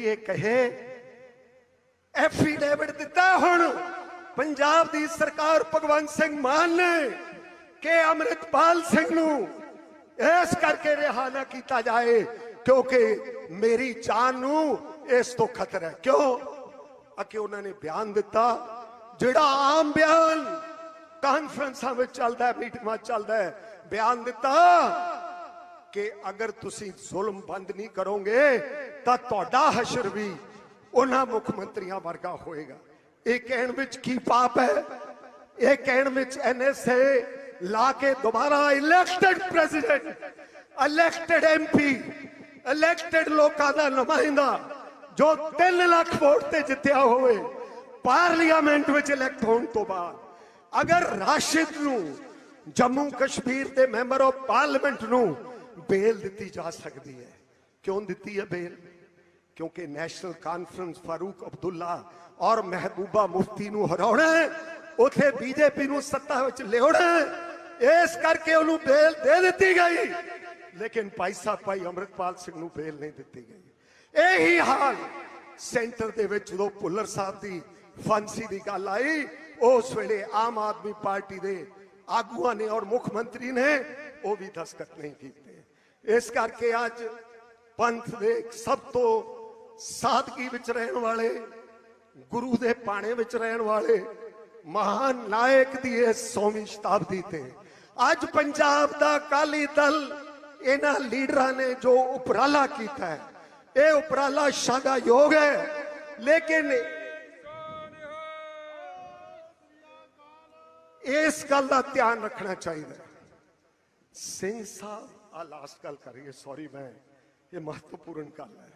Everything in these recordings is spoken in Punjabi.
ਇਹ ਕਹੇ। ਐਫੀਡੇਵਿਟ ਦਿੱਤਾ ਹੁਣ ਪੰਜਾਬ ਦੀ ਸਰਕਾਰ ਭਗਵੰਤ ਸਿੰਘ ਮਾਨ ਨੇ ਕਿ ਅਮਰਿਤਪਾਲ ਸਿੰਘ ਨੂੰ ਇਸ ਕਰਕੇ ਰਿਹਾ ਨਾ ਕੀਤਾ ਜਾਏ ਕਿਉਂਕਿ ਮੇਰੀ ਜਾਨ ਨੂੰ ਇਸ ਤੋਂ ਖਤਰਾ ਹੈ। ਕਿਉਂ? ਅਕੇ ਉਹਨਾਂ ਨੇ ਬਿਆਨ ਦਿੱਤਾ, ਜਿਹੜਾ ਆਮ ਬਿਆਨ ਕਾਨਫਰੰਸਾਂ ਵਿੱਚ ਚੱਲਦਾ ਹੈ, ਮੀਟਿੰਗਾਂ ਚੱਲਦਾ ਹੈ, ਬਿਆਨ ਦਿੱਤਾ ਕਿ ਅਗਰ ਤੁਸੀਂ ਜ਼ੁਲਮ ਬੰਦ ਨਹੀਂ ਕਰੋਗੇ, ਤਾਂ ਤੁਹਾਡਾ ਹਸ਼ਰ ਵੀ ਉਹਨਾਂ ਮੁੱਖ ਮੰਤਰੀਆਂ ਵਰਗਾ ਹੋਏਗਾ। ਇਹ ਕਹਿਣ ਵਿੱਚ ਕੀ ਪਾਪ ਹੈ? ਇਹ ਕਹਿਣ ਵਿੱਚ ਐਨਐਸਏ ਲਾ ਕੇ ਦੁਬਾਰਾ elected president elected MP elected ਲੋਕਾਂ ਦਾ ਨੁਮਾਇੰਦਾ, ਜੋ 3 ਲੱਖ ਵੋਟ ਤੇ ਜਿੱਤਿਆ ਹੋਵੇ, ਪਾਰਲੀਮੈਂਟ ਵਿੱਚ ਇਲੈਕਟ ਹੋਣ ਤੋਂ ਬਾਅਦ। ਅਗਰ ਰਾਸ਼ਿਦ ਨੂੰ ਜੰਮੂ ਕਸ਼ਮੀਰ ਦੇ ਮੈਂਬਰ ਆਫ ਪਾਰਲੀਮੈਂਟ ਨੂੰ ਬੇਲ ਦਿੱਤੀ ਜਾ ਸਕਦੀ ਹੈ। ਕਿਉਂ ਦਿੱਤੀ ਹੈ ਬੇਲ? ਕਿਉਂਕਿ ਨੈਸ਼ਨਲ ਕਾਨਫਰੰਸ ਫਾਰੂਕ ਅਬਦੁੱਲਾ ਔਰ ਮਹਿਬੂਬਾ ਮੁਫਤੀ ਨੂੰ ਹਰਾਉਣਾ ਹੈ। ਉਥੇ ਬੀਜੇਪੀ ਨੂੰ ਸੱਤਾ ਵਿੱਚ ਲਿਆਉਣਾ ਇਸ ਕਰਕੇ ਉਹਨੂੰ ਬੇਲ ਦੇ ਦਿੱਤੀ ਗਈ। ਲੇਕਿਨ ਭਾਈ ਸਾਹਿਬ, ਭਾਈ ਅਮਰਿਤਪਾਲ ਸਿੰਘ ਨੂੰ ਬੇਲ ਨਹੀਂ ਦਿੱਤੀ ਗਈ। ਇਹੀ ਹਾਲ ਸੈਂਟਰ ਦੇ ਵਿੱਚ ਜਦੋਂ ਭੁੱਲਰ ਸਾਹਿਬ ਦੀ ਫਾਂਸੀ ਦੀ ਗੱਲ ਆਈ, ਉਸ ਵੇਲੇ ਆਮ ਆਦਮੀ ਪਾਰਟੀ ਦੇ ਆਗੂਆਂ ਨੇ ਔਰ ਮੁੱਖ ਮੰਤਰੀ ਨੇ ਉਹ ਵੀ ਦਸਤਖਤ ਨਹੀਂ ਕੀਤੀ। ਇਸ ਕਰਕੇ ਅੱਜ ਪੰਥ ਦੇ ਸਭ ਤੋਂ ਸਾਦਗੀ ਵਿੱਚ ਰਹਿਣ ਵਾਲੇ, ਗੁਰੂ ਦੇ ਪਾਣੇ ਵਿੱਚ ਰਹਿਣ ਵਾਲੇ ਮਹਾਨ ਨਾਇਕ ਦੀ ਇਹ 100ਵੀਂ ਸ਼ਤਾਬਦੀ ਤੇ ਅੱਜ ਪੰਜਾਬ ਦਾ ਅਕਾਲੀ ਦਲ ਇਹਨਾਂ ਲੀਡਰਾਂ ਨੇ ਜੋ ਉਪਰਾਲਾ ਕੀਤਾ ਹੈ, ਇਹ ਉਪਰਾਲਾ ਸ਼ਾਦਾ ਯੋਗ ਹੈ, ਲੇਕਿਨ ਇਸ ਗੱਲ ਦਾ ਧਿਆਨ ਰੱਖਣਾ ਚਾਹੀਦਾ ਸਿੰਘ ਸਾਹਿਬ ਆ ਲਾਸਟ ਗੱਲ ਕਰੀਏ ਸੌਰੀ ਮੈਂ, ਇਹ ਮਹੱਤਵਪੂਰਨ ਗੱਲ ਹੈ।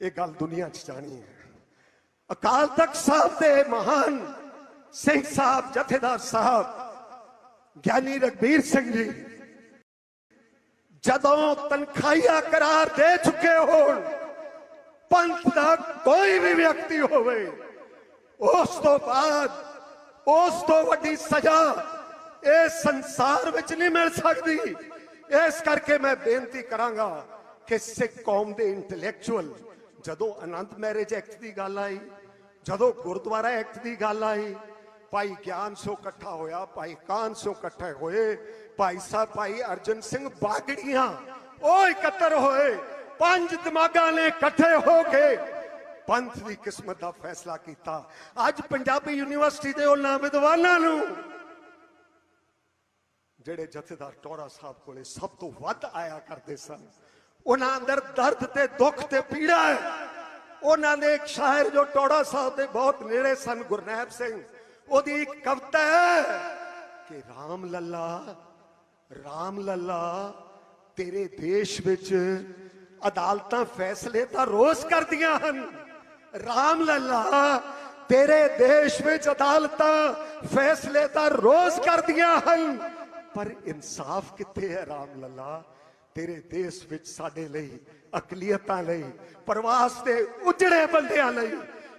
ਇਹ ਗੱਲ ਦੁਨੀਆ 'ਚ ਜਾਣੀ ਹੈ। ਅਕਾਲ ਤਖਤ ਸਾਹਿਬ ਦੇ ਮਹਾਨ ਸਿੰਘ ਸਾਹਿਬ, ਜਥੇਦਾਰ ਸਾਹਿਬ, ਗਿਆਨੀ ਰਗਬੀਰ ਸਿੰਘ ਜੀ, ਜਦੋਂ ਤਨਖਾਹੀਆ ਕਰਾਰ ਦੇ ਚੁੱਕੇ ਹੋਣ, ਪੰਥ ਦਾ ਕੋਈ ਵੀ ਵਿਅਕਤੀ ਹੋਵੇ, ਉਸ ਤੋਂ ਬਾਅਦ, ਉਸ ਤੋਂ ਵੱਡੀ ਸਜ਼ਾ ਇਹ ਸੰਸਾਰ ਵਿੱਚ ਨਹੀਂ ਮਿਲ ਸਕਦੀ। ਇਸ ਕਰਕੇ ਮੈਂ ਬੇਨਤੀ ਕਰਾਂਗਾ ਕਿ ਸਿੱਖ ਕੌਮ ਦੇ ਇੰਟੈਲੈਕਚੁਅਲ ਜਦੋਂ ਆਨੰਦ ਮੈਰਿਜ ਐਕਟ ਦੀ ਗੱਲ ਆਈ, ਜਦੋਂ ਗੁਰਦੁਆਰਾ ਐਕਟ ਦੀ ਗੱਲ ਆਈ, ਭਾਈ ਗਿਆਨ ਸੋ ਇਕੱਠਾ ਹੋਇਆ, ਭਾਈ ਕਾਨ ਸੋ ਇਕੱਠੇ ਹੋਏ, ਭਾਈ ਸਾਹਿਬ ਭਾਈ ਅਰਜਨ ਸਿੰਘ ਬਾਗੜੀਆਂ, ਉਹ ਇਕੱਤਰ ਹੋਏ, ਪੰਜ ਦਿਮਾਗਾਂ ਨੇ ਇਕੱਠੇ ਹੋ ਕੇ ਪੰਥ ਦੀ ਕਿਸਮਤ ਦਾ ਫੈਸਲਾ ਕੀਤਾ। ਅੱਜ ਪੰਜਾਬੀ ਯੂਨੀਵਰਸਿਟੀ ਦੇ ਉਹਨਾਂ ਵਿਦਵਾਨਾਂ ਨੂੰ ਜਿਹੜੇ ਜਥੇਦਾਰ ਟੋਰਾ ਸਾਹਿਬ ਕੋਲੇ ਸਭ ਤੋਂ ਵੱਧ ਆਇਆ ਕਰਦੇ ਸਨ ਉਹਨਾਂ ਅੰਦਰ ਦਰਦ ਤੇ ਦੁੱਖ ਤੇ ਪੀੜਾ ਹੈ ਉਹਨਾਂ ਦੇ ਇੱਕ ਸ਼ਾਇਰ ਜੋ ਟੋੜਾ ਸਾਹਿਬ ਦੇ ਬਹੁਤ ਨੇੜੇ ਸਨ ਗੁਰਨੈਬ ਸਿੰਘ ਉਹਦੀ ਇੱਕ ਕਵਿਤਾ ਹੈ ਕਿ ਰਾਮ ਲੱਲਾ ਰਾਮ ਲੱਲਾ ਤੇਰੇ ਦੇਸ਼ ਵਿੱਚ ਅਦਾਲਤਾਂ ਫੈਸਲੇ ਤਾਂ ਰੋਜ਼ ਕਰਦੀਆਂ ਹਨ ਰਾਮ ਲੱਲਾ ਤੇਰੇ ਦੇਸ਼ ਵਿੱਚ ਅਦਾਲਤਾਂ ਫੈਸਲੇ ਤਾਂ ਰੋਜ਼ ਕਰਦੀਆਂ ਹਨ ਪਰ ਇਨਸਾਫ ਕਿੱਥੇ ਹੈ ਰਾਮ ਲੱਲਾ? ਤੇਰੇ ਦੇਸ਼ ਵਿੱਚ ਸਾਡੇ ਲਈ, ਅਕਲੀਅਤਾਂ ਲਈ, ਪ੍ਰਵਾਸ ਦੇ ਉਜੜੇ ਬੰਦਿਆਂ ਲਈ,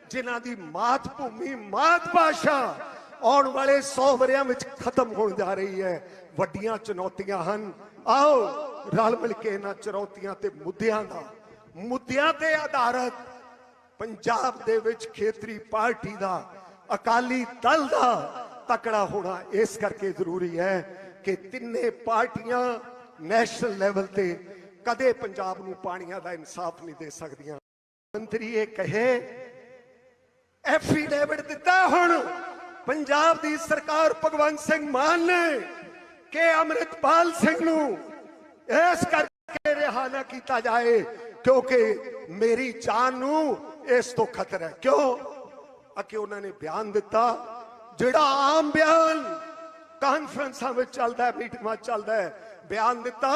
ਜਿਨ੍ਹਾਂ ਦੀ ਮਾਤ ਭੂਮੀ, ਮਾਤ ਭਾਸ਼ਾ ਆਉਣ ਵਾਲੇ 100 ਵਰਿਆਂ ਵਿੱਚ ਖਤਮ ਹੋਣ ਜਾ ਰਹੀ ਹੈ। ਵੱਡੀਆਂ ਚੁਣੌਤੀਆਂ ਹਨ। ਆਓ, ਰਲ ਮਿਲ ਕੇ ਇਹਨਾਂ ਚੁਣੌਤੀਆਂ ਤੇ ਮੁੱਦਿਆਂ ਦਾ, ਮੁੱਦਿਆਂ ਤੇ ਆਧਾਰਿਤ ਪੰਜਾਬ ਦੇ ਵਿੱਚ ਖੇਤਰੀ ਪਾਰਟੀ ਦਾ, ਅਕਾਲੀ ਦਲ ਦਾ ਤਕੜਾ ਹੋਣਾ ਇਸ ਕਰਕੇ ਜ਼ਰੂਰੀ ਹੈ ਕਿ ਤਿੰਨੇ ਪਾਰਟੀਆਂ ਨੈਸ਼ਨਲ ਲੈਵਲ ਤੇ ਕਦੇ ਪੰਜਾਬ ਨੂੰ ਪਾਣੀਆਂ ਦਾ ਇਨਸਾਫ ਨਹੀਂ ਦੇ ਸਕਦੀਆਂ। ਮੰਤਰੀ ਇਹ ਕਹੇ ਐਫੀਡੇਵਿਟ ਦਿੱਤਾ ਹੁਣ ਪੰਜਾਬ ਦੀ ਸਰਕਾਰ ਭਗਵੰਤ ਸਿੰਘ ਮਾਨ ਨੇ ਕਿ ਅਮਰਿਤਪਾਲ ਸਿੰਘ ਨੂੰ ਇਸ ਕਰਕੇ ਰਿਹਾ ਨਾ ਕੀਤਾ ਜਾਏ ਕਿਉਂਕਿ ਮੇਰੀ ਜਾਨ ਨੂੰ ਇਸ ਤੋਂ ਖਤਰਾ ਹੈ। ਕਿਉਂ? ਅਕੇ ਉਹਨਾਂ ਨੇ ਬਿਆਨ ਦਿੱਤਾ, ਜਿਹੜਾ ਆਮ ਬਿਆਨ ਕਾਨਫਰੰਸਾਂ ਵਿੱਚ ਚੱਲਦਾ ਹੈ ਮੀਟਿੰਗਾਂ ਚੱਲਦਾ ਹੈ। ਬਿਆਨ ਦਿੱਤਾ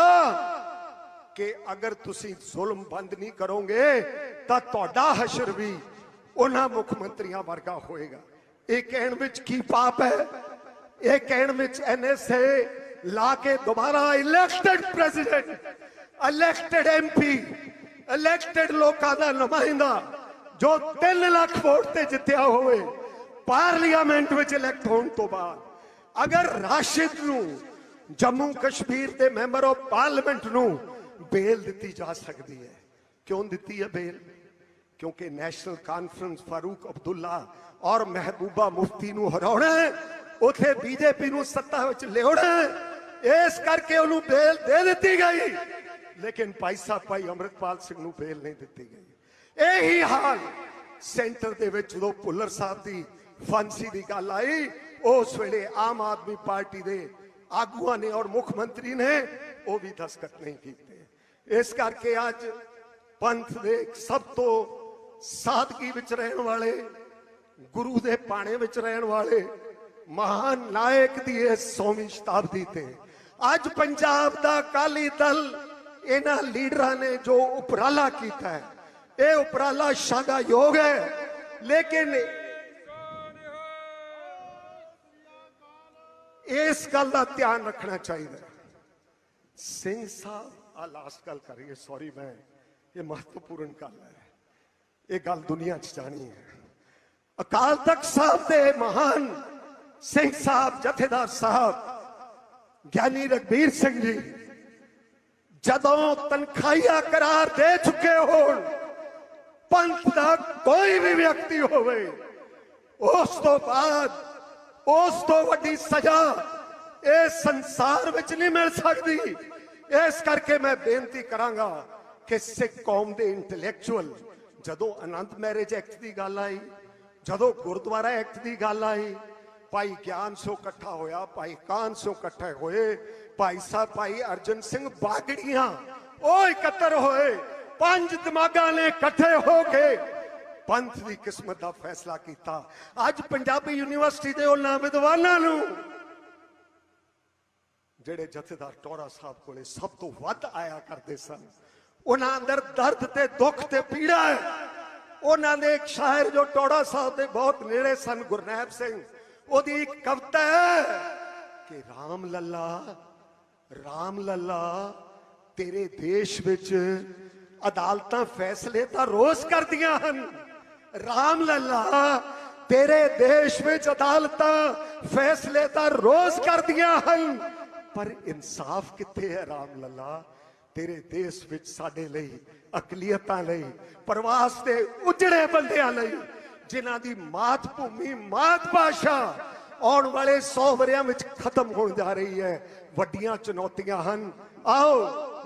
ਕਿ ਅਗਰ ਤੁਸੀਂ ਜ਼ੁਲਮ ਬੰਦ ਨਹੀਂ ਕਰੋਗੇ, ਤਾਂ ਤੁਹਾਡਾ ਹਸ਼ਰ ਵੀ ਉਹਨਾਂ ਮੁੱਖ ਮੰਤਰੀਆਂ ਵਰਗਾ ਹੋਏਗਾ। ਇਹ ਕਹਿਣ ਵਿੱਚ ਕੀ ਪਾਪ ਹੈ? ਇਹ ਕਹਿਣ ਵਿੱਚ ਐਨਐਸਏ ਲਾ ਕੇ ਦੁਬਾਰਾ elected president elected MP elected ਲੋਕਾਂ ਦਾ ਨੁਮਾਇੰਦਾ, ਜੋ 3 ਲੱਖ ਵੋਟ ਤੇ ਜਿੱਤਿਆ ਹੋਵੇ, ਪਾਰਲੀਮੈਂਟ ਵਿੱਚ ਇਲੈਕਟ ਹੋਣ ਤੋਂ ਬਾਅਦ। ਅਗਰ ਰਾਸ਼ਿਦ ਨੂੰ ਜੰਮੂ ਕਸ਼ਮੀਰ ਦੇ ਮੈਂਬਰ ਆਫ ਪਾਰਲੀਮੈਂਟ ਨੂੰ ਬੇਲ ਦਿੱਤੀ ਜਾ ਸਕਦੀ ਹੈ। ਕਿਉਂ ਦਿੱਤੀ ਹੈ ਬੇਲ ਕਿਉਂਕਿ ਨੈਸ਼ਨਲ ਕਾਨਫਰੰਸ ਫਾਰੂਕ ਅਬਦੁੱਲਾ ਔਰ ਮਹਿਬੂਬਾ ਮੁਫਤੀ ਨੂੰ ਹਰਾਉਣਾ ਉਥੇ ਬੀਜੇਪੀ ਨੂੰ ਸੱਤਾ ਵਿੱਚ ਲਿਆਉਣਾ ਇਸ ਕਰਕੇ ਉਹਨੂੰ ਬੇਲ ਦੇ ਦਿੱਤੀ ਗਈ। ਲੇਕਿਨ ਭਾਈ ਸਾਹਿਬ, ਭਾਈ ਅਮਰਿਤਪਾਲ ਸਿੰਘ ਨੂੰ ਬੇਲ ਨਹੀਂ ਦਿੱਤੀ ਗਈ। ਇਹੀ ਹਾਲ ਸੈਂਟਰ ਦੇ ਵਿੱਚ ਜਦੋਂ ਭੁੱਲਰ ਸਾਹਿਬ ਦੀ ਫਾਂਸੀ ਦੀ ਗੱਲ ਆਈ ਉਸ ਵੇਲੇ ਆਮ ਆਦਮੀ ਪਾਰਟੀ ਦੇ ਆਗੂਆਂ ਨੇ ਔਰ ਮੁੱਖ ਮੰਤਰੀ ਨੇ ਉਹ ਵੀ ਦਸਤਖਤ ਨਹੀਂ ਕੀਤੇ ਇਸ ਕਰਕੇ ਅੱਜ ਪੰਥ ਦੇ ਇੱਕ ਸਭ ਤੋਂ ਸਾਦਗੀ ਵਿੱਚ ਰਹਿਣ ਵਾਲੇ ਗੁਰੂ ਦੇ ਪਾਣੇ ਵਿੱਚ ਰਹਿਣ ਵਾਲੇ ਮਹਾਨ ਨਾਇਕ ਦੀ ਇਸ 100ਵੀਂ ਸ਼ਤਾਬਦੀ ਤੇ ਅੱਜ ਪੰਜਾਬ ਦਾ ਅਕਾਲੀ ਦਲ ਇਹਨਾਂ ਲੀਡਰਾਂ ਨੇ ਜੋ ਉਪਰਾਲਾ ਕੀਤਾ ਹੈ ਇਹ ਉਪਰਾਲਾ ਸ਼ਾਗਾਯੋਗ ਹੈ ਲੇਕਿਨ ਇਸ ਗੱਲ ਦਾ ਧਿਆਨ ਰੱਖਣਾ ਚਾਹੀਦਾ ਸਿੰਘ ਸਾਹਿਬ ਆ ਲਾਸਟ ਗੱਲ ਕਰੀਏ ਸੌਰੀ ਮੈਂ, ਇਹ ਮਹੱਤਵਪੂਰਨ ਗੱਲ ਹੈ। ਇਹ ਗੱਲ ਦੁਨੀਆ 'ਚ ਜਾਣੀ ਹੈ। ਅਕਾਲ ਤਖਤ ਸਾਹਿਬ ਦੇ ਮਹਾਨ ਸਿੰਘ ਸਾਹਿਬ, ਜਥੇਦਾਰ ਸਾਹਿਬ, ਗਿਆਨੀ ਰਗਬੀਰ ਸਿੰਘ ਜੀ, ਜਦੋਂ ਤਨਖਾਹੀਆ ਕਰਾਰ ਦੇ ਚੁੱਕੇ ਹੋਣ, ਪੰਥ ਦਾ ਕੋਈ ਵੀ ਵਿਅਕਤੀ ਹੋਵੇ, ਉਸ ਤੋਂ ਬਾਅਦ ਉਸ ਤੋਂ ਵੱਡੀ ਸਜ਼ਾ ਇਹ ਸੰਸਾਰ ਵਿੱਚ ਨਹੀਂ ਮਿਲ ਸਕਦੀ। ਇਸ ਕਰਕੇ ਮੈਂ ਬੇਨਤੀ ਕਰਾਂਗਾ ਕਿ ਸਿੱਖ ਕੌਮ ਦੇ ਇੰਟੈਲੈਕਚੁਅਲ ਜਦੋਂ ਆਨੰਦ ਮੈਰਿਜ ਐਕਟ ਦੀ ਗੱਲ ਆਈ, ਜਦੋਂ ਗੁਰਦੁਆਰਾ ਐਕਟ ਦੀ ਗੱਲ ਆਈ, ਭਾਈ ਗਿਆਨ ਸੋ ਇਕੱਠਾ ਹੋਇਆ, ਭਾਈ ਕਾਨ ਸੋ ਇਕੱਠੇ ਹੋਏ, ਭਾਈ ਸਾਹਿਬ, ਭਾਈ ਅਰਜਨ ਸਿੰਘ ਬਾਗੜੀਆਂ ਉਹ ਇਕੱਤਰ ਹੋਏ, ਪੰਜ ਦਿਮਾਗਾਂ ਨੇ ਇਕੱਠੇ ਹੋ ਕੇ ਪੰਥ ਦੀ ਕਿਸਮਤ ਦਾ ਫੈਸਲਾ ਕੀਤਾ। ਅੱਜ ਪੰਜਾਬੀ ਯੂਨੀਵਰਸਿਟੀ ਦੇ ਉਹਨਾਂ ਵਿਦਵਾਨਾਂ ਨੂੰ, ਜਿਹੜੇ ਜਥੇਦਾਰ ਟੋਰਾ ਸਾਹਿਬ ਕੋਲੇ ਸਭ ਤੋਂ ਵੱਧ ਆਇਆ ਕਰਦੇ ਸਨ, ਉਹਨਾਂ ਅੰਦਰ ਦਰਦ ਤੇ ਦੁੱਖ ਤੇ ਪੀੜਾ ਹੈ। ਉਹਨਾਂ ਦੇ ਇੱਕ ਸ਼ਾਇਰ ਜੋ ਟੋੜਾ ਸਾਹਿਬ ਦੇ ਬਹੁਤ ਨੇੜੇ ਸਨ, ਗੁਰਨੈਬ ਸਿੰਘ, ਉਹਦੀ ਇੱਕ ਕਵਿਤਾ ਹੈ ਕਿ ਰਾਮ ਲੱਲਾ ਰਾਮ ਲੱਲਾ, ਤੇਰੇ ਦੇਸ਼ ਵਿੱਚ ਅਦਾਲਤਾਂ ਫੈਸਲੇ ਤਾਂ ਰੋਜ਼ ਕਰਦੀਆਂ ਹਨ। ਰਾਮ ਲੱਲਾ ਤੇਰੇ ਦੇਸ਼ ਵਿੱਚ ਅਦਾਲਤਾਂ ਫੈਸਲੇ ਤਾਂ ਰੋਜ਼ ਕਰਦੀਆਂ ਹਨ ਪਰ ਇਨਸਾਫ ਕਿੱਥੇ ਹੈ ਰਾਮ ਲੱਲਾ ਤੇਰੇ ਦੇਸ਼ ਵਿੱਚ ਸਾਡੇ ਲਈ ਅਕਲੀਅਤਾਂ ਲਈ ਪ੍ਰਵਾਸ ਦੇ ਉਜੜੇ ਬੰਦਿਆਂ ਲਈ ਜਿਨ੍ਹਾਂ ਦੀ ਮਾਤ ਭੂਮੀ ਮਾਤ ਭਾਸ਼ਾ ਆਉਣ ਵਾਲੇ 100 ਵਰਿਆਂ ਵਿੱਚ ਖਤਮ ਹੋਣ ਜਾ ਰਹੀ ਹੈ ਵੱਡੀਆਂ ਚੁਣੌਤੀਆਂ ਹਨ ਆਓ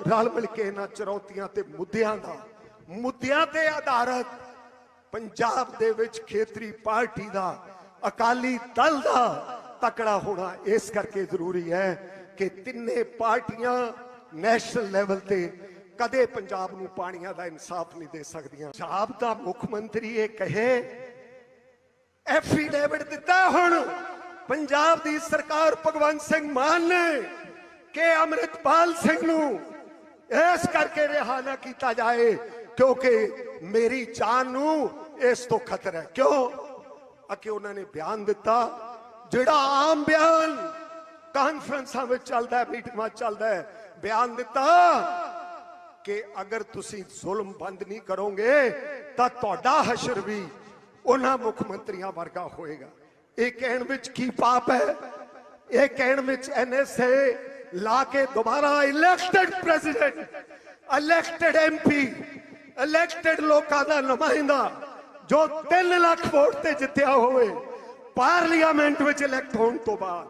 ਰਲ ਮਿਲ ਕੇ ਇਹਨਾਂ ਚੁਣੌਤੀਆਂ ਤੇ ਮੁੱਦਿਆਂ ਦਾ ਮੁੱਦਿਆਂ ਤੇ ਆਧਾਰਿਤ ਪੰਜਾਬ ਦੇ ਵਿੱਚ ਖੇਤਰੀ ਪਾਰਟੀ ਦਾ, ਅਕਾਲੀ ਦਲ ਦਾ ਤਕੜਾ ਹੋਣਾ ਇਸ ਕਰਕੇ ਜ਼ਰੂਰੀ ਹੈ ਕਿ ਤਿੰਨੇ ਪਾਰਟੀਆਂ ਨੈਸ਼ਨਲ ਲੈਵਲ ਤੇ ਕਦੇ ਪੰਜਾਬ ਨੂੰ ਪਾਣੀਆਂ ਦਾ ਇਨਸਾਫ ਨਹੀਂ ਦੇ ਸਕਦੀਆਂ। ਪੰਜਾਬ ਦਾ ਮੁੱਖ ਮੰਤਰੀ ਇਹ ਕਹੇ ਐਫੀਡੇਵਿਟ e ਦਿੱਤਾ ਹੁਣ। ਪੰਜਾਬ ਦੀ ਸਰਕਾਰ ਭਗਵੰਤ ਸਿੰਘ ਮਾਨ ਨੇ ਕਿ ਅਮਰਿਤਪਾਲ ਸਿੰਘ ਨੂੰ ਇਸ ਕਰਕੇ ਰਿਹਾ ਨਾ ਕੀਤਾ ਜਾਏ ਕਿਉਂਕਿ ਮੇਰੀ ਜਾਨ ਨੂੰ ਇਸ ਤੋਂ ਖਤਰਾ ਹੈ। ਕਿਉਂ? ਅਕੇ ਉਹਨਾਂ ਨੇ ਬਿਆਨ ਦਿੱਤਾ, ਜਿਹੜਾ ਆਮ ਬਿਆਨ ਕਾਨਫਰੰਸਾਂ ਵਿੱਚ ਚੱਲਦਾ ਹੈ, ਮੀਟਿੰਗਾਂ ਚੱਲਦਾ ਹੈ, ਬਿਆਨ ਦਿੱਤਾ ਕਿ ਅਗਰ ਤੁਸੀਂ ਜ਼ੁਲਮ ਬੰਦ ਨਹੀਂ ਕਰੋਗੇ, ਤਾਂ ਤੁਹਾਡਾ ਹਸ਼ਰ ਵੀ ਉਹਨਾਂ ਮੁੱਖ ਮੰਤਰੀਆਂ ਵਰਗਾ ਹੋਏਗਾ। ਇਹ ਕਹਿਣ ਵਿੱਚ ਕੀ ਪਾਪ ਹੈ? ਇਹ ਕਹਿਣ ਵਿੱਚ ਐਨਐਸਏ ਲਾ ਕੇ ਦੁਬਾਰਾ elected president elected MP elected ਲੋਕਾਂ ਦਾ ਨੁਮਾਇੰਦਾ ਜੋ 3 ਲੱਖ ਵੋਟ ਤੇ ਜਿੱਤਿਆ ਹੋਵੇ, ਪਾਰਲੀਮੈਂਟ ਵਿੱਚ ਇਲੈਕਟ ਹੋਣ ਤੋਂ ਬਾਅਦ,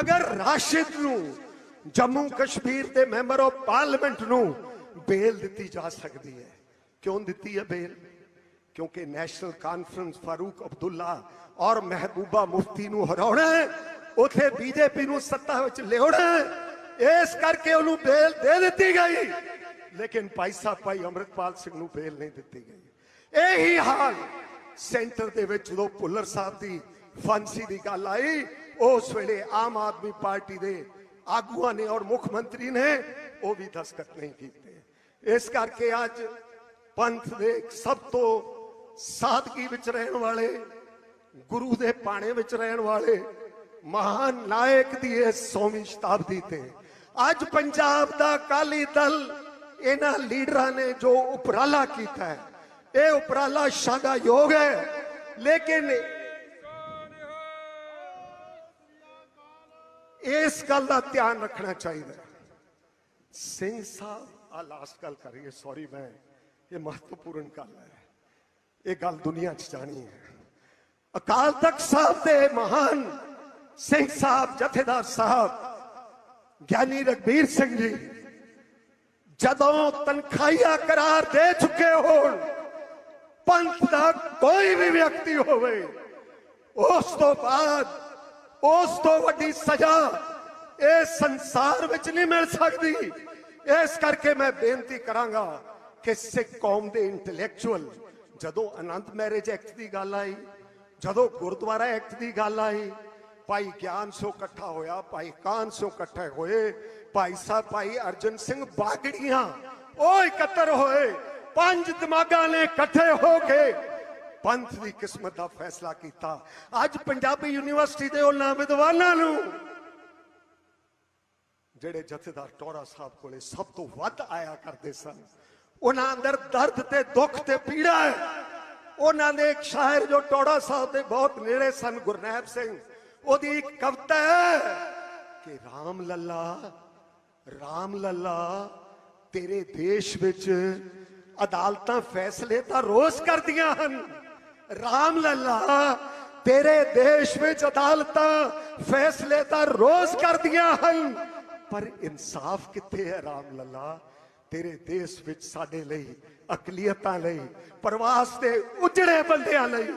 ਅਗਰ ਰਾਸ਼ਿਦ ਨੂੰ, ਜੰਮੂ ਕਸ਼ਮੀਰ ਦੇ ਮੈਂਬਰ ਆਫ ਪਾਰਲੀਮੈਂਟ ਨੂੰ ਬੇਲ ਦਿੱਤੀ ਜਾ ਸਕਦੀ ਹੈ। ਕਿਉਂ ਦਿੱਤੀ ਹੈ ਬੇਲ ਕਿਉਂਕਿ ਨੈਸ਼ਨਲ ਕਾਨਫਰੰਸ ਫਾਰੂਕ ਅਬਦੁੱਲਾ ਔਰ ਮਹਿਬੂਬਾ ਮੁਫਤੀ ਨੂੰ ਹਰਾਉਣਾ ਹੈ, ਉਥੇ ਬੀਜੇਪੀ ਨੂੰ ਸੱਤਾ ਵਿੱਚ ਲਿਆਉਣਾ ਹੈ। ਇਸ ਕਰਕੇ ਉਹਨੂੰ ਬੇਲ ਦੇ ਦਿੱਤੀ ਗਈ। ਲੇਕਿਨ ਭਾਈ ਸਾਹਿਬ, ਭਾਈ ਅਮਰਿਤਪਾਲ ਸਿੰਘ ਨੂੰ ਬੇਲ ਨਹੀਂ ਦਿੱਤੀ ਗਈ। ਇਹੀ ਹਾਲ। ਸੈਂਟਰ ਦੇ ਵਿੱਚ ਜਦੋਂ ਭੁੱਲਰ ਸਾਹਿਬ ਦੀ ਫਾਂਸੀ ਦੀ ਗੱਲ ਆਈ, ਉਸ ਵੇਲੇ ਆਮ ਆਦਮੀ ਪਾਰਟੀ ਦੇ ਆਗੂਆਂ ਨੇ ਔਰ ਮੁੱਖ ਮੰਤਰੀ ਨੇ ਉਹ ਵੀ ਦਸਤਖਤ ਨਹੀਂ ਕੀਤੇ। ਇਸ ਕਰਕੇ ਅੱਜ ਪੰਥ ਦੇ ਸਭ ਤੋਂ ਸਾਦਗੀ ਵਿੱਚ ਰਹਿਣ ਵਾਲੇ, ਗੁਰੂ ਦੇ ਪਾਣੇ ਵਿੱਚ ਰਹਿਣ ਵਾਲੇ ਮਹਾਨ ਨਾਇਕ ਦੀ ਇਸ 100ਵੀਂ ਸ਼ਤਾਬਦੀ ਤੇ ਅੱਜ ਪੰਜਾਬ ਦਾ ਅਕਾਲੀ ਦਲ ਇਹਨਾਂ ਲੀਡਰਾਂ ਨੇ ਜੋ ਉਪਰਾਲਾ ਕੀਤਾ ਹੈ ਇਹ ਉਪਰਾਲਾ ਸ਼ਾਦਾ ਯੋਗ ਹੈ। ਲੇਕਿਨ ਇਸ ਗੱਲ ਦਾ ਧਿਆਨ ਰੱਖਣਾ ਚਾਹੀਦਾ ਸਿੰਘ ਸਾਹਿਬ, ਆ ਲਾਸਟ ਗੱਲ ਕਰੀਏ ਸੌਰੀ ਮੈਂ, ਇਹ ਮਹੱਤਵਪੂਰਨ ਗੱਲ ਹੈ। ਇਹ ਗੱਲ ਦੁਨੀਆ 'ਚ ਜਾਣੀ ਹੈ। ਅਕਾਲ ਤਖਤ ਸਾਹਿਬ ਦੇ ਮਹਾਨ ਸਿੰਘ ਸਾਹਿਬ, ਜਥੇਦਾਰ ਸਾਹਿਬ, ਗਿਆਨੀ ਰਗਬੀਰ ਸਿੰਘ ਜੀ, ਜਦੋਂ ਤਨਖਾਹੀਆ ਕਰਾਰ ਦੇ ਚੁੱਕੇ ਹੋਣ ਪੰਥ ਦਾ ਕੋਈ ਵੀ ਵਿਅਕਤੀ ਹੋਵੇ, ਉਸ ਤੋਂ ਬਾਅਦ, ਉਸ ਤੋਂ ਵੱਡੀ ਸਜ਼ਾ ਇਸ ਸੰਸਾਰ ਵਿੱਚ ਨਹੀਂ ਮਿਲ ਸਕਦੀ। ਇਸ ਕਰਕੇ ਮੈਂ ਬੇਨਤੀ ਕਰਾਂਗਾ ਕਿ ਸਿੱਖ ਕੌਮ ਦੇ ਇੰਟੈਲੈਕਚੁਅਲ ਜਦੋਂ ਆਨੰਦ ਮੈਰਿਜ ਐਕਟ ਦੀ ਗੱਲ ਆਈ, ਜਦੋਂ ਗੁਰਦੁਆਰਾ ਐਕਟ ਦੀ ਗੱਲ ਆਈ, ਭਾਈ ਗਿਆਨ ਸੋ ਇਕੱਠਾ ਹੋਇਆ, ਭਾਈ ਕਾਨ ਸੋ ਇਕੱਠੇ ਹੋਏ, ਭਾਈ ਸਾਹਿਬ ਭਾਈ ਅਰਜਨ ਸਿੰਘ ਬਾਗੜੀਆਂ, ਉਹ ਇਕੱਤਰ ਹੋਏ। ਪੰਜ ਦਿਮਾਗਾਂ ਨੇ ਇਕੱਠੇ ਹੋ ਕੇ ਪੰਥ ਦੀ ਕਿਸਮਤ ਦਾ ਫੈਸਲਾ ਕੀਤਾ। ਅੱਜ ਪੰਜਾਬੀ ਯੂਨੀਵਰਸਿਟੀ ਦੇ ਉਹਨਾਂ ਵਿਦਵਾਨਾਂ ਨੂੰ, ਜਿਹੜੇ ਜਥੇਦਾਰ ਟੋਰਾ ਸਾਹਿਬ ਕੋਲੇ ਸਭ ਤੋਂ ਵੱਧ ਆਇਆ ਕਰਦੇ ਸਨ, ਉਹਨਾਂ ਅੰਦਰ ਦਰਦ ਤੇ ਦੁੱਖ ਤੇ ਪੀੜਾ ਹੈ। ਉਹਨਾਂ ਦੇ ਇੱਕ ਸ਼ਾਇਰ ਜੋ ਟੋੜਾ ਸਾਹਿਬ ਦੇ ਬਹੁਤ ਨੇੜੇ ਸਨ, ਗੁਰਨੈਬ ਸਿੰਘ, ਉਹਦੀ ਇੱਕ ਕਵਿਤਾ ਹੈ ਕਿ ਰਾਮ ਲੱਲਾ ਰਾਮ ਲੱਲਾ, ਤੇਰੇ ਦੇਸ਼ ਵਿੱਚ ਅਦਾਲਤਾਂ ਫੈਸਲੇ ਤਾਂ ਰੋਜ਼ ਕਰਦੀਆਂ ਹਨ। ਰਾਮ ਲੱਲਾ, ਤੇਰੇ ਦੇਸ਼ ਵਿੱਚ ਅਦਾਲਤਾਂ ਫੈਸਲੇ ਤਾਂ ਰੋਜ਼ ਕਰਦੀਆਂ ਹਨ। ਪਰ ਇਨਸਾਫ ਕਿੱਥੇ ਹੈ ਰਾਮ ਲੱਲਾ? ਤੇਰੇ ਦੇਸ਼ ਵਿੱਚ ਸਾਡੇ ਲਈ, ਅਕਲੀਅਤਾਂ ਲਈ, ਪ੍ਰਵਾਸ ਦੇ ਉਜੜੇ ਬੰਦਿਆਂ ਲਈ,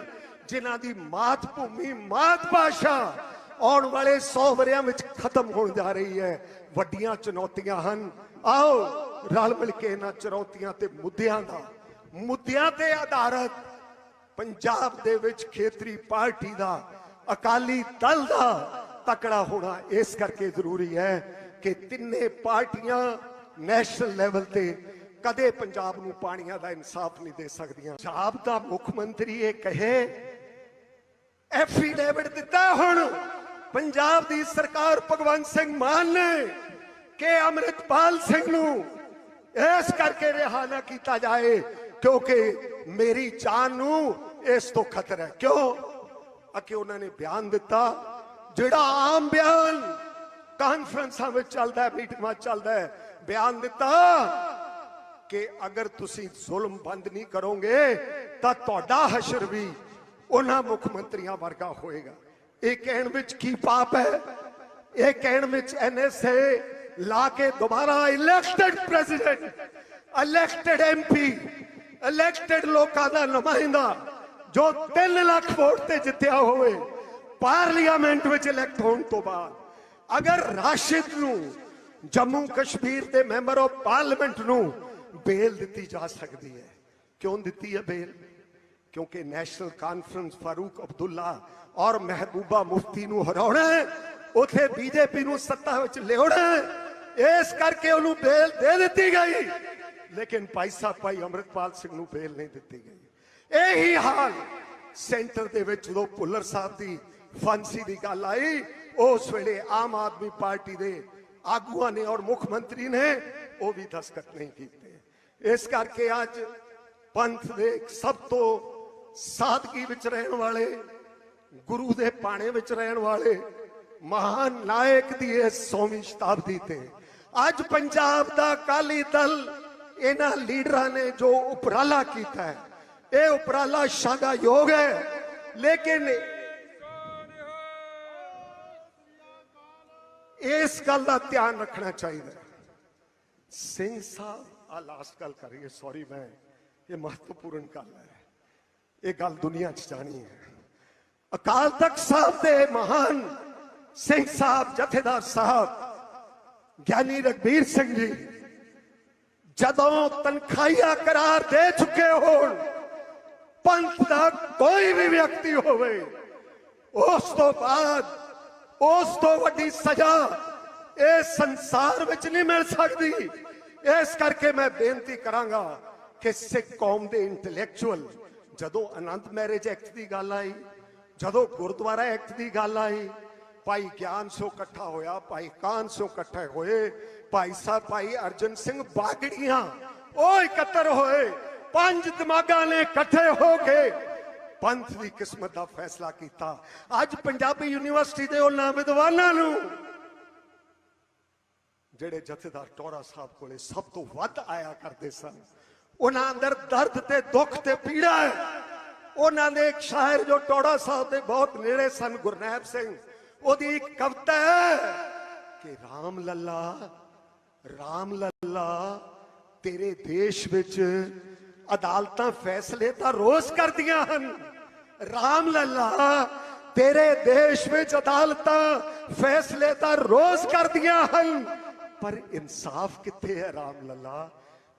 ਜਿਨ੍ਹਾਂ ਦੀ ਮਾਤ ਭੂਮੀ, ਮਾਤ ਭਾਸ਼ਾ ਆਉਣ ਵਾਲੇ 100 ਵਰਿਆਂ ਵਿੱਚ ਖਤਮ ਹੋਣ ਜਾ ਰਹੀ ਹੈ। ਵੱਡੀਆਂ ਚੁਣੌਤੀਆਂ ਹਨ। ਆਓ ਰਲ ਮਿਲ ਕੇ ਇਹਨਾਂ ਚੁਣੌਤੀਆਂ ਤੇ ਮੁੱਦਿਆਂ ਦਾ, ਮੁੱਦਿਆਂ ਤੇ ਆਧਾਰਿਤ ਪੰਜਾਬ ਦੇ ਵਿੱਚ ਖੇਤਰੀ ਪਾਰਟੀ ਦਾ, ਅਕਾਲੀ ਦਲ ਦਾ ਤਕੜਾ ਹੋਣਾ ਇਸ ਕਰਕੇ ਜ਼ਰੂਰੀ ਹੈ ਕਿ ਤਿੰਨੇ ਪਾਰਟੀਆਂ ਨੈਸ਼ਨਲ ਲੈਵਲ ਤੇ ਕਦੇ ਪੰਜਾਬ ਨੂੰ ਪਾਣੀਆਂ ਦਾ ਇਨਸਾਫ ਨਹੀਂ ਦੇ ਸਕਦੀਆਂ। ਪੰਜਾਬ ਦਾ ਮੁੱਖ ਮੰਤਰੀ ਇਹ ਕਹੇ, ਐਫੀਡੇਵਿਟ ਦਿੱਤਾ ਹੁਣ ਪੰਜਾਬ ਦੀ ਸਰਕਾਰ ਭਗਵੰਤ ਸਿੰਘ ਮਾਨ ਨੇ ਕਿ ਅਮਰਿਤਪਾਲ ਸਿੰਘ ਨੂੰ ਇਸ ਕਰਕੇ ਰਿਹਾ ਨਾ ਕੀਤਾ ਜਾਏ, ਕਿਉਂਕਿ ਮੇਰੀ ਜਾਨ ਨੂੰ ਇਸ ਤੋਂ ਖਤਰਾ ਹੈ। ਕਿਉਂ? ਅਕੇ ਉਹਨਾਂ ਨੇ ਬਿਆਨ ਦਿੱਤਾ, ਜਿਹੜਾ ਆਮ ਬਿਆਨ ਕਾਨਫਰੰਸਾਂ ਵਿੱਚ ਚੱਲਦਾ ਹੈ, ਮੀਟਿੰਗਾਂ ਚੱਲਦਾ ਹੈ, ਬਿਆਨ ਦਿੱਤਾ ਕਿ ਅਗਰ ਤੁਸੀਂ ਜ਼ੁਲਮ ਬੰਦ ਨਹੀਂ ਕਰੋਗੇ, ਤਾਂ ਤੁਹਾਡਾ ਹਸ਼ਰ ਵੀ ਉਹਨਾਂ ਮੁੱਖ ਮੰਤਰੀਆਂ ਵਰਗਾ ਹੋਏਗਾ। ਇਹ ਕਹਿਣ ਵਿੱਚ ਕੀ ਪਾਪ ਹੈ? ਇਹ ਕਹਿਣ ਵਿੱਚ ਐਨਐਸਏ ਲਾ ਕੇ ਦੁਬਾਰਾ elected president elected MP elected ਲੋਕਾਂ ਦਾ ਨੁਮਾਇੰਦਾ ਜੋ 3 ਲੱਖ ਵੋਟ ਤੇ ਜਿੱਤਿਆ ਹੋਵੇ ਪਾਰਲੀਮੈਂਟ ਵਿੱਚ ਇਲੈਕਟ ਹੋਣ ਤੋਂ ਬਾਅਦ ਅਗਰ ਰਾਸ਼ਿਦ ਨੂੰ ਜੰਮੂ ਕਸ਼ਮੀਰ ਦੇ ਮੈਂਬਰ ਆਫ ਪਾਰਲੀਮੈਂਟ ਨੂੰ ਬੇਲ ਦਿੱਤੀ ਜਾ ਸਕਦੀ ਹੈ ਕਿਉਂ ਦਿੱਤੀ ਹੈ ਬੇਲ ਕਿਉਂਕਿ ਨੈਸ਼ਨਲ ਕਾਨਫਰੰਸ ਫਾਰੂਕ ਅਬਦੁੱਲਾ ਔਰ ਮਹਿਬੂਬਾ ਮੁਫਤੀ ਨੂੰ ਹਰਾਉਣਾ ਹੈ ਉਥੇ ਬੀਜੇਪੀ ਨੂੰ ਸੱਤਾ ਵਿੱਚ ਲਿਆਉਣਾ ਹੈ ਇਸ ਕਰਕੇ ਉਹਨੂੰ ਬੇਲ ਦੇ ਦਿੱਤੀ ਗਈ। ਲੇਕਿਨ ਭਾਈ ਸਾਹਿਬ, ਭਾਈ ਅਮਰਿਤਪਾਲ ਸਿੰਘ ਨੂੰ ਬੇਲ ਨਹੀਂ ਦਿੱਤੀ ਗਈ। ਇਹੀ ਹਾਲ ਸੈਂਟਰ ਦੇ ਵਿੱਚ ਜਦੋਂ ਭੁੱਲਰ ਸਾਹਿਬ ਦੀ ਫਾਂਸੀ ਦੀ ਗੱਲ ਆਈ, ਉਸ ਵੇਲੇ ਆਮ ਆਦਮੀ ਪਾਰਟੀ ਦੇ ਆਗੂਆਂ ਨੇ ਔਰ ਮੁੱਖ ਮੰਤਰੀ ਨੇ ਉਹ ਵੀ ਦਸਤਖਤ ਨਹੀਂ ਕੀਤੇ। ਇਸ ਕਰਕੇ ਅੱਜ ਪੰਥ ਦੇ ਸਭ ਤੋਂ ਸਾਦਗੀ ਵਿੱਚ ਰਹਿਣ ਵਾਲੇ, ਗੁਰੂ ਦੇ ਪਾਣੇ ਵਿੱਚ ਰਹਿਣ ਵਾਲੇ ਮਹਾਨ ਨਾਇਕ ਦੀ ਇਸ 100ਵੀਂ ਸ਼ਤਾਬਦੀ ਤੇ ਅੱਜ ਪੰਜਾਬ ਦਾ ਅਕਾਲੀ ਦਲ ਇਹਨਾਂ ਲੀਡਰਾਂ ਨੇ ਜੋ ਉਪਰਾਲਾ ਕੀਤਾ ਹੈ, ਇਹ ਉਪਰਾਲਾ ਸ਼ਾਗਾਯੋਗ ਹੈ। ਲੇਕਿਨ ਇਸ ਗੱਲ ਦਾ ਧਿਆਨ ਰੱਖਣਾ ਚਾਹੀਦਾ ਸਿੰਘ ਸਾਹਿਬ ਆ ਲਾਸਟ ਗੱਲ ਕਰੀਏ ਸੌਰੀ ਮੈਂ, ਇਹ ਮਹੱਤਵਪੂਰਨ ਗੱਲ ਹੈ। ਇਹ ਗੱਲ ਦੁਨੀਆ 'ਚ ਜਾਣੀ ਹੈ। ਅਕਾਲ ਤਖਤ ਸਾਹਿਬ ਦੇ ਮਹਾਨ ਸਿੰਘ ਸਾਹਿਬ, ਜਥੇਦਾਰ ਸਾਹਿਬ ਗਿਆਨੀ ਰਗਬੀਰ ਸਿੰਘ ਜੀ, ਜਦੋਂ ਤਨਖਾਹੀਆ ਕਰਾਰ ਦੇ ਚੁੱਕੇ ਹੋਣ, ਪੰਥ ਦਾ ਕੋਈ ਵੀ ਵਿਅਕਤੀ ਹੋਵੇ, ਉਸ ਤੋਂ ਬਾਅਦ, ਉਸ ਤੋਂ ਵੱਡੀ ਸਜ਼ਾ ਇਹ ਸੰਸਾਰ ਵਿੱਚ ਨਹੀਂ ਮਿਲ ਸਕਦੀ। ਇਸ ਕਰਕੇ ਮੈਂ ਬੇਨਤੀ ਕਰਾਂਗਾ ਕਿ ਸਿੱਖ ਕੌਮ ਦੇ ਇੰਟੈਲੈਕਚੁਅਲ ਜਦੋਂ ਆਨੰਦ ਮੈਰਿਜ ਐਕਟ ਦੀ ਗੱਲ ਆਈ, ਜਦੋਂ ਗੁਰਦੁਆਰਾ ਐਕਟ ਦੀ ਗੱਲ ਆਈ ਭਾਈ ਗਿਆਨ ਸੋ ਇਕੱਠਾ ਹੋਇਆ, ਭਾਈ ਕਾਨ ਸੋ ਇਕੱਠੇ ਹੋਏ, ਭਾਈ ਸਾਹਿਬ ਭਾਈ ਅਰਜਨ ਸਿੰਘ ਬਾਗੜੀਆਂ, ਉਹ ਇਕੱਤਰ ਹੋਏ, ਪੰਜ ਦਿਮਾਗਾਂ ਨੇ ਇਕੱਠੇ ਹੋ ਕੇ ਪੰਥ ਦੀ ਕਿਸਮਤ ਦਾ ਫੈਸਲਾ ਕੀਤਾ। ਅੱਜ ਪੰਜਾਬੀ ਯੂਨੀਵਰਸਿਟੀ ਦੇ ਉਹਨਾਂ ਵਿਦਵਾਨਾਂ ਨੂੰ, ਜਿਹੜੇ ਜਥੇਦਾਰ ਟੋਰਾ ਸਾਹਿਬ ਕੋਲੇ ਸਭ ਤੋਂ ਵੱਧ ਆਇਆ ਕਰਦੇ ਸਨ, ਉਹਨਾਂ ਅੰਦਰ ਦਰਦ ਤੇ ਦੁੱਖ ਤੇ ਪੀੜਾ ਹੈ। ਉਹਨਾਂ ਦੇ ਇੱਕ ਸ਼ਾਇਰ ਜੋ ਟੋੜਾ ਸਾਹਿਬ ਦੇ ਬਹੁਤ ਨੇੜੇ ਸਨ, ਗੁਰਨੈਬ ਸਿੰਘ ਉਹਦੀ ਇੱਕ ਕਵਿਤਾ ਹੈ ਕਿ ਰਾਮ ਲੱਲਾ ਰਾਮ ਲੱਲਾ, ਤੇਰੇ ਦੇਸ਼ ਵਿੱਚ ਅਦਾਲਤਾਂ, ਫੈਸਲੇ ਤਾਂ ਰੋਜ਼ ਕਰਦੀਆਂ ਹਨ। ਰਾਮ ਲੱਲਾ, ਤੇਰੇ ਦੇਸ਼ ਵਿੱਚ ਅਦਾਲਤਾਂ, ਫੈਸਲੇ ਤਾਂ ਰੋਜ਼ ਕਰਦੀਆਂ ਹਨ। ਪਰ ਇਨਸਾਫ ਕਿੱਥੇ ਹੈ ਰਾਮ ਲੱਲਾ?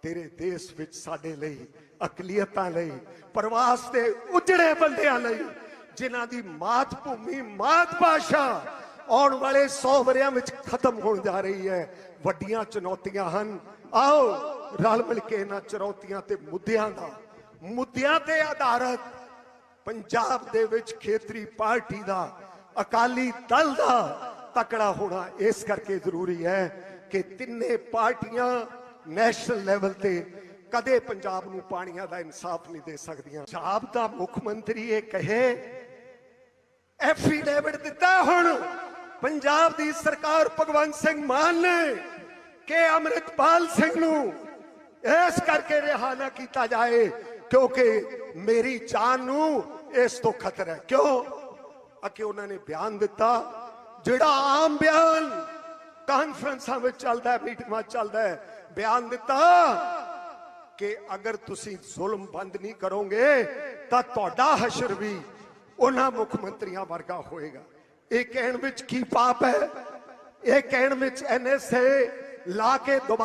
ਤੇਰੇ ਦੇਸ਼ ਵਿੱਚ ਸਾਡੇ ਲਈ ਅਕਲੀਅਤਾਂ ਲਈ, ਪ੍ਰਵਾਸ ਦੇ ਉਜੜੇ ਬੰਦਿਆਂ ਲਈ। ਜਿਨ੍ਹਾਂ ਦੀ ਮਾਤ ਭੂਮੀ, ਮਾਤ ਭਾਸ਼ਾ ਆਉਣ ਵਾਲੇ 100 ਵਰਿਆਂ ਵਿੱਚ ਖਤਮ ਹੋਣ ਜਾ ਰਹੀ ਹੈ। ਵੱਡੀਆਂ ਚੁਣੌਤੀਆਂ ਹਨ। ਆਓ, ਰਲ ਮਿਲ ਕੇ ਇਹਨਾਂ ਚੁਣੌਤੀਆਂ ਤੇ ਮੁੱਦਿਆਂ ਦਾ, ਮੁੱਦਿਆਂ ਤੇ ਆਧਾਰਿਤ ਪੰਜਾਬ ਦੇ ਵਿੱਚ ਖੇਤਰੀ ਪਾਰਟੀ ਦਾ, ਅਕਾਲੀ ਦਲ ਦਾ ਤਕੜਾ ਹੋਣਾ ਇਸ ਕਰਕੇ ਜ਼ਰੂਰੀ ਹੈ ਕਿ ਤਿੰਨੇ ਪਾਰਟੀਆਂ ਨੈਸ਼ਨਲ ਲੈਵਲ ਤੇ ਕਦੇ ਪੰਜਾਬ ਨੂੰ ਪਾਣੀਆਂ ਦਾ ਇਨਸਾਫ ਨਹੀਂ ਦੇ ਸਕਦੀਆਂ। ਪੰਜਾਬ ਦਾ ਮੁੱਖ ਮੰਤਰੀ ਇਹ ਕਹੇ ਐਫੀਡੇਵਿਟ ਦਿੱਤਾ ਹੁਣ। ਪੰਜਾਬ ਦੀ ਸਰਕਾਰ ਭਗਵੰਤ ਸਿੰਘ ਮਾਨ ਨੇ ਕਿ ਅਮਰਿਤਪਾਲ ਸਿੰਘ ਨੂੰ ਇਸ ਕਰਕੇ ਰਿਹਾ ਨਾ ਕੀਤਾ ਜਾਏ ਕਿਉਂਕਿ ਮੇਰੀ ਜਾਨ ਨੂੰ ਇਸ ਤੋਂ ਖਤਰਾ ਹੈ। ਕਿਉਂ? ਅਕੇ ਉਹਨਾਂ ਨੇ ਬਿਆਨ ਦਿੱਤਾ, ਜਿਹੜਾ ਆਮ ਬਿਆਨ ਕਾਨਫਰੰਸਾਂ ਵਿੱਚ ਚੱਲਦਾ ਹੈ, ਮੀਟਿੰਗਾਂ ਚੱਲਦਾ ਹੈ, ਬਿਆਨ ਦਿੱਤਾ ਕਿ ਅਗਰ ਤੁਸੀਂ ਜ਼ੁਲਮ ਬੰਦ ਨਹੀਂ ਕਰੋਗੇ ਤਾਂ ਤੁਹਾਡਾ ਹਸ਼ਰ ਵੀ ਉਹਨਾਂ ਮੁੱਖ ਮੰਤਰੀਆਂ ਵਰਗਾ ਹੋਏਗਾ। ਇਹ ਕਹਿਣ ਵਿੱਚ ਕੀ ਪਾਪ ਹੈ? ਇਹ ਕਹਿਣ ਵਿੱਚ ਐਨਐਸਏ ਲਾ ਕੇ ਦੁਬਾਰਾ